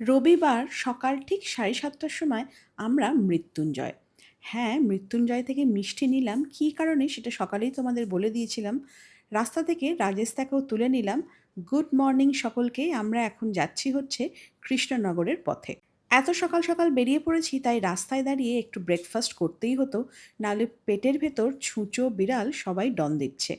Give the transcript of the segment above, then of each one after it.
রবিবার সকাল ঠিক সাড়ে সাতটার সময় আমরা মৃত্যুঞ্জয়। হ্যাঁ মৃত্যুঞ্জয় থেকে মিষ্টি নিলাম। কী কারণে? সেটা সকালেই তোমাদের বলে দিয়েছিলাম। রাস্তা থেকে রাজেশ তাকেও তুলে নিলাম। গুড মর্নিং সকলকে। আমরা এখন যাচ্ছি হচ্ছে কৃষ্ণনগরের পথে। এত সকাল সকাল বেরিয়ে পড়েছি, তাই রাস্তায় দাঁড়িয়ে একটু ব্রেকফাস্ট করতেই হতো, নাহলে পেটের ভেতর ছুঁচো বিড়াল সবাই ডন দিচ্ছে।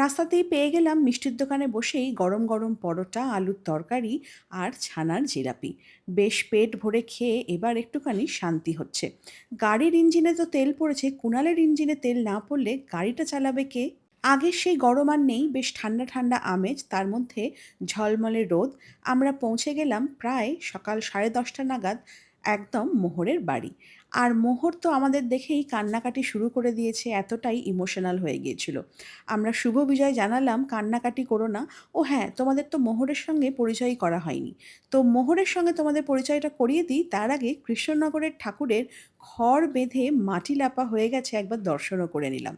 রাস্তাতেই পেয়ে গেলাম মিষ্টির দোকানে বসেই গরম গরম পরোটা, আলুর তরকারি আর ছানার জিলাপি। বেশ পেট ভরে খেয়ে এবার একটুখানি শান্তি হচ্ছে। গাড়ির ইঞ্জিনে তো তেল পড়েছে কুণালের ইঞ্জিনে তেল না পড়লে গাড়িটা চালাবে কে? আগের সেই গরম আর নেই, বেশ ঠান্ডা ঠান্ডা আমেজ, তার মধ্যে ঝলমলে রোদ। আমরা পৌঁছে গেলাম প্রায় সকাল সাড়ে দশটা নাগাদ একদম মোহরের বাড়ি। আর মোহর তো আমাদের দেখেই কান্নাকাটি শুরু করে দিয়েছে, এতটাই ইমোশনাল হয়ে গিয়েছিল। আমরা শুভ বিজয় জানালাম, কান্নাকাটি করো না। ও হ্যাঁ তোমাদের তো মোহরের সঙ্গে পরিচয় করা হয়নি। তো মোহরের সঙ্গে তোমাদের পরিচয়টা করিয়ে দিই, তার আগে কৃষ্ণনগরের ঠাকুরের খড় বেঁধে মাটি লাপা হয়ে গেছে, একবার দর্শনও করে নিলাম।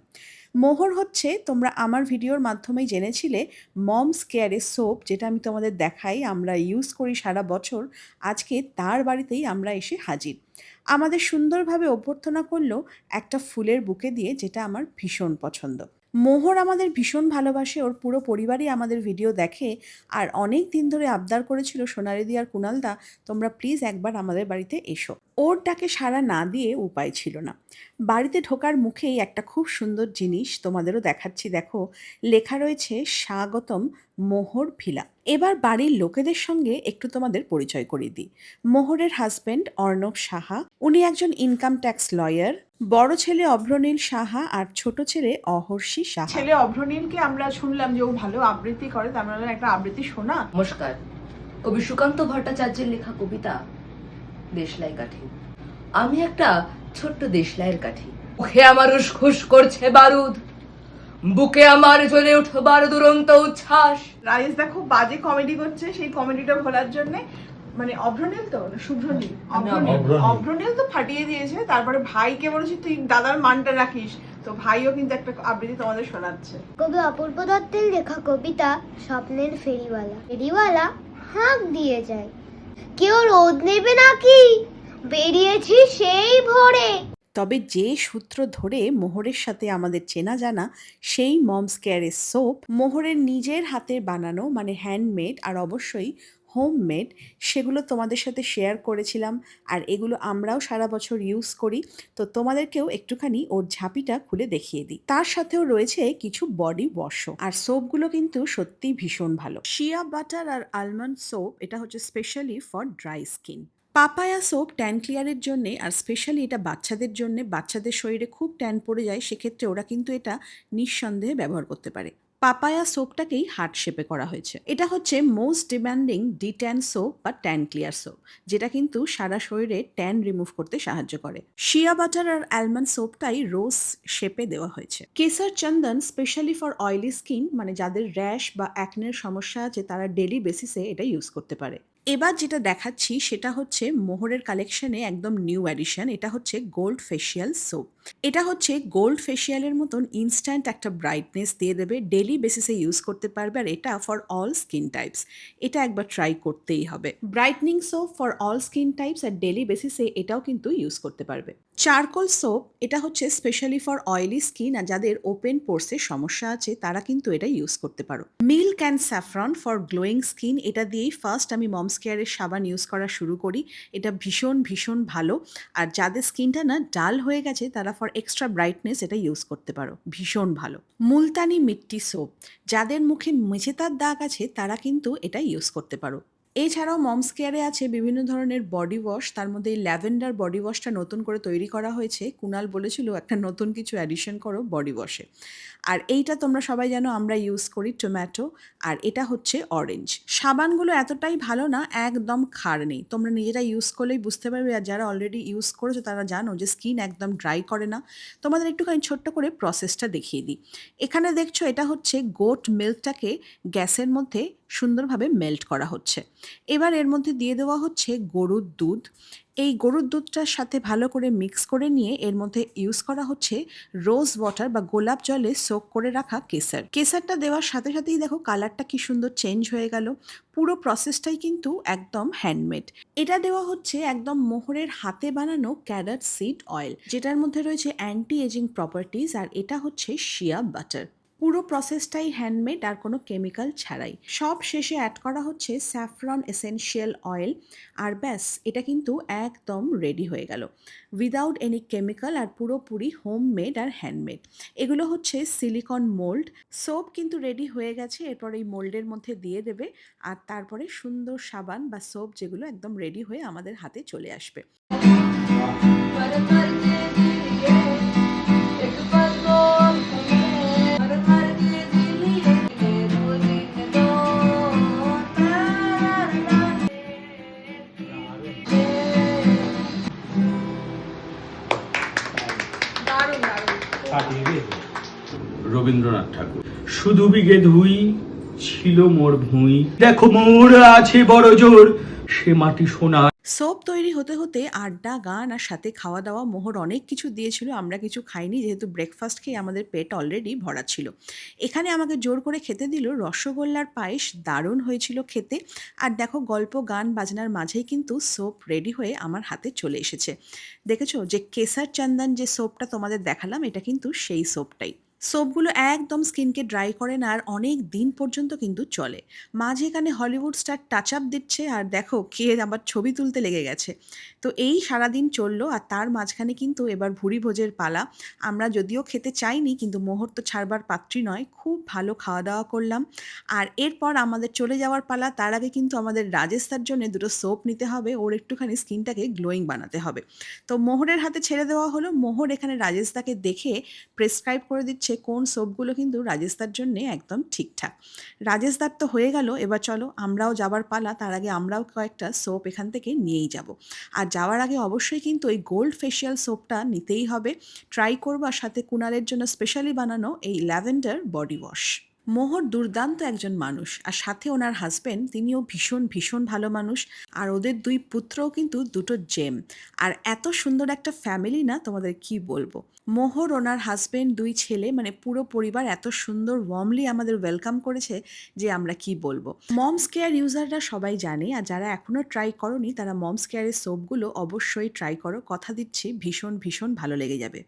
মোহর হচ্ছে তোমরা আমার ভিডিওর মাধ্যমেই জেনেছিলে মমস কেয়ারের সোপ যেটা আমি তোমাদের দেখাই, আমরা ইউজ করি সারা বছর। আজকে তার বাড়িতেই আমরা এসে হাজির। আমাদের সুন্দরভাবে অভ্যর্থনা করল একটা ফুলের বুকে দিয়ে, যেটা আমার ভীষণ পছন্দ। মোহর আমাদের ভীষণ ভালোবাসে, ওর পুরো পরিবারই আমাদের ভিডিও দেখে। আর অনেক দিন ধরে আবদার করেছিল সোনারিদি আর কুণালদা, তোমরা প্লিজ একবার আমাদের বাড়িতে এসো। ওর ডাকে সাড়া না দিয়ে উপায় ছিল না। বাড়িতে ঢোকার মুখেই একটা খুব সুন্দর জিনিস তোমাদেরও দেখাচ্ছি। দেখো লেখা রয়েছে স্বাগতম মোহর ভিলা। এবার বাড়ির লোকেদের সঙ্গে একটু তোমাদের পরিচয় করিয়ে দিই। মোহরের হাজবেন্ড অর্ণব সাহা উনি একজন ইনকাম ট্যাক্স লয়ার বড় ছেলে অভ্রনীল সাহা আর ছোট ছেলে অহর্ষি সাহা। ছেলে অভ্রনীলকে আমরা শুনলাম যে ও ভালো আবৃত্তি করে তার মানে একটা আবৃত্তি শোনা। নমস্কার। কবি সুকান্ত ভট্টাচার্যের লেখা কবিতা দেশলাই কাঠি। আমি একটা ছোট্ট দেশলাইয়ের কাঠি। মুখে আমার উসখুস করছে বারুদ। বুকে আমার জ্বলে উঠবার দুরন্ত উচ্ছ্বাস। রাজেশ দেখো বাজে কমেডি করছে সেই কমেডিটা ভোলার জন্য। মানে অভ্রনীল তো না শুভ্রনীল? অভ্রনীল অভ্রনীল। অভ্রনীল তো ফাটিয়ে দিয়েছে তারপরে ভাইকে বলেছি তুই দাদার মানটা রাখিস। তো ভাইও কিন্তু একটা আবৃত্তি তোমাদের শোনাচ্ছে। কবি অপূর্ব দত্তের লেখা কবিতা স্বপ্নের ফেরিওয়ালা। ফেরিওয়ালা হাঁক দিয়ে যায়। কেউ রোদ নেবে নাকি? বেরিয়েছি সেই ভোরে। তবে যে সূত্র ধরে মোহরের সাথে আমাদের চেনা জানা, সেই মমস কেয়ারের সোপ মোহরের নিজের হাতের বানানো মানে হ্যান্ডমেড আর অবশ্যই হোমমেড সেগুলো তোমাদের সাথে শেয়ার করেছিলাম। আর এগুলো আমরাও সারা বছর ইউজ করি। তো তোমাদেরকেও একটুখানি ওর ঝাঁপিটা খুলে দেখিয়ে দিই। তার সাথেও রয়েছে কিছু বডি ওয়াশও আর সোপগুলো কিন্তু সত্যিই ভীষণ ভালো। শিয়া বাটার আর আলমন্ড সোপ এটা হচ্ছে specially for dry skin papaya soap tan ক্লিয়ারের জন্যে আর স্পেশালি এটা বাচ্চাদের জন্যে, বাচ্চাদের শরীরে খুব ট্যান পড়ে যায়, সেক্ষেত্রে ওরা কিন্তু এটা নিঃসন্দেহে ব্যবহার করতে পারে। পাপায়া সোপটাকেই হার্ট শেপে করা হয়েছে। এটা হচ্ছে most demanding D tan soap বা ট্যান ক্লিয়ার সোপ, যেটা কিন্তু সারা শরীরে ট্যান রিমুভ করতে সাহায্য করে। শিয়া বাটার আর অ্যালমন্ড সোপটাই রোজ শেপে দেওয়া হয়েছে। Kesar chandan specially for oily skin মানে যাদের র্যাশ বা অ্যাকনের সমস্যা আছে, তারা ডেলি বেসিসে এটা ইউজ করতে পারে। এবার যেটা দেখাচ্ছি সেটা হচ্ছে মোহরের কালেকশনে একদম নিউ অ্যাডিশন এটা হচ্ছে গোল্ড ফেশিয়াল সোপ এটা হচ্ছে গোল্ড ফেশিয়ালের মতন ইনস্ট্যান্ট একটা ব্রাইটনেস দিয়ে দেবে ডেলি বেসিসে ইউজ করতে পারবে আর এটা ফর অল স্কিন টাইপস এটা একবার ট্রাই করতেই হবে। Brightening soap for all skin types R daily বেসিসে এটাও কিন্তু ইউজ করতে পারবে। চারকোল সোপ এটা হচ্ছে স্পেশালি ফর অয়েলি স্কিন আর যাদের ওপেন পোর্সের সমস্যা আছে, তারা কিন্তু এটা ইউজ করতে পারো। Milk and saffron for glowing skin এটা দিয়েই ফার্স্ট আমি মমস কেয়ারের সাবান ইউজ করা শুরু করি। এটা ভীষণ ভীষণ ভালো। আর যাদের স্কিনটা না ডাল হয়ে গেছে, তারা ফর এক্সট্রা ব্রাইটনেস এটা ইউজ করতে পারো। ভীষণ ভালো। মুলতানি মিট্টি সোপ যাদের মুখে মেঝেতার দাগ আছে, তারা কিন্তু এটা ইউজ করতে পারো। এছাড়াও মমস কেয়ারে আছে বিভিন্ন ধরনের বডি ওয়াশ। তার মধ্যে এই ল্যাভেন্ডার বডি ওয়াশটা নতুন করে তৈরি করা হয়েছে। কুনাল বলেছিল, একটা নতুন কিছু অ্যাডিশন করো বডি ওয়াশে। আর এইটা তোমরা সবাই জানো, আমরা ইউজ করি টমেটো আর এটা হচ্ছে অরেঞ্জ সাবানগুলো এতটাই ভালো না, একদম খার নেই। তোমরা নিজেরা ইউজ করলেই বুঝতে পারবে, আর যারা অলরেডি ইউজ করেছ তারা জানো যে স্কিন একদম ড্রাই করে না। তোমাদের একটুখানি ছোট্ট করে প্রসেসটা দেখিয়ে দিই। এখানে দেখছ, এটা হচ্ছে গোট মিল্কটাকে গ্যাসের মধ্যে সুন্দরভাবে মেল্ট করা হচ্ছে। এবার এর মধ্যে দিয়ে দেওয়া হচ্ছে গরুর দুধ। এই গরুর দুধটার সাথে ভালো করে মিক্স করে নিয়ে এর মধ্যে ইউজ করা হচ্ছে রোজ ওয়াটার বা গোলাপ জলে সোক করে রাখা কেসার। কেসারটা দেওয়ার সাথে সাথেই দেখো কালারটা কি সুন্দর চেঞ্জ হয়ে গেল। পুরো প্রসেসটাই কিন্তু একদম হ্যান্ডমেড এটা দেওয়া হচ্ছে একদম মোহরের হাতে বানানো ক্যারট সিড অয়েল যেটার মধ্যে রয়েছে অ্যান্টি এজিং প্রপার্টিজ আর এটা হচ্ছে শিয়া বাটার পুরো প্রসেসটাই হ্যান্ডমেড আর কোনো কেমিক্যাল ছাড়াই সব শেষে অ্যাড করা হচ্ছে স্যাফরন এসেনশিয়াল অয়েল আর ব্যাস এটা কিন্তু একদম রেডি হয়ে গেল উইদাউট এনি কেমিক্যাল আর পুরোপুরি হোমমেড আর হ্যান্ডমেড এগুলো হচ্ছে সিলিকন মোল্ড সোপ কিন্তু রেডি হয়ে গেছে এরপর এই মোল্ডের মধ্যে দিয়ে দেবে আর তারপরে সুন্দর সাবান বা সোপ যেগুলো একদম রেডি হয়ে আমাদের হাতে চলে আসবে রবীন্দ্রনাথ ঠাকুর। শুধু বিগে ধুই ছিল মোর ভুঁই। দেখো মোর আছে বড় জোর, সে মাটি সোনা। সোপ তৈরি হতে হতে আড্ডা, গান আর সাথে খাওয়া দাওয়া মোহর অনেক কিছু দিয়েছিল। আমরা কিছু খাইনি, যেহেতু ব্রেকফাস্ট খেয়ে আমাদের পেট অলরেডি ভরা ছিল। এখানে আমাকে জোর করে খেতে দিল রসগোল্লার পায়েস, দারুণ হয়েছিল খেতে। আর দেখো গল্প, গান, বাজনার মাঝেই কিন্তু সোপ রেডি হয়ে আমার হাতে চলে এসেছে। দেখেছ যে কেসার চন্দন যে সোপটা তোমাদের দেখালাম, এটা কিন্তু সেই সোপটাই সোপগুলো একদম স্কিনকে ড্রাই করে না আর অনেক দিন পর্যন্ত কিন্তু চলে। মাঝে এখানে হলিউড স্টার টাচ আপ দিচ্ছে আর দেখো কে আবার ছবি তুলতে লেগে গেছে। তো এই সারাদিন চলল আর তার মাঝখানে কিন্তু এবার ভুরি ভোজের পালা। আমরা যদিও খেতে চাইনি কিন্তু মুহূর্ত ছাড়বার পাত্রী নয়, খুব ভালো খাওয়া দাওয়া করলাম। আর এরপর আমাদের চলে যাওয়ার পালা, তার আগে কিন্তু আমাদের রাজেস্তার জন্য দুটো সোপ নিতে হবে, ওর একটুখানি স্কিনটাকে গ্লোয়িং বানাতে হবে। তো মোহরের হাতে ছেড়ে দেওয়া হলো, মোহর এখানে রাজেশদাকে দেখে প্রেসক্রাইব করে দিচ্ছে কোন সোপগুলো কিন্তু রাজেশদার জন্যে একদম ঠিকঠাক। রাজেশদার তো হয়ে গেল, এবার চলো আমরাও যাবার পালা, তার আগে আমরাও কয়েকটা সোপ এখান থেকে নিয়েই যাব। আর যাওয়ার আগে অবশ্যই কিন্তু এই গোল্ড ফেশিয়াল সোপটা নিতেই হবে। ট্রাই করব আর সাথে কুনালের জন্য স্পেশালি বানানো এই ল্যাভেন্ডার বডি ওয়াশ। মোহর দুর্দান্ত একজন মানুষ। আর সাথে ওনার হাজব্যান্ড তিনিও ভীষণ ভীষণ ভালো মানুষ। আর ওদের দুই পুত্রও কিন্তু দুটো জেম আর এত সুন্দর একটা ফ্যামিলি না, তোমাদের কি বলব? মোহর, ওনার হাজব্যান্ড দুই ছেলে মানে পুরো পরিবার এত সুন্দর ওয়ার্মলি আমাদের ওয়েলকাম করেছে যে আমরা কি বলব? মমস কেয়ার ইউজাররা সবাই জানে, আর যারা এখনও ট্রাই করনি, তারা মমস কেয়ারের সোপগুলো অবশ্যই ট্রাই করো। কথা দিচ্ছি, ভীষণ ভীষণ ভালো লেগে যাবে।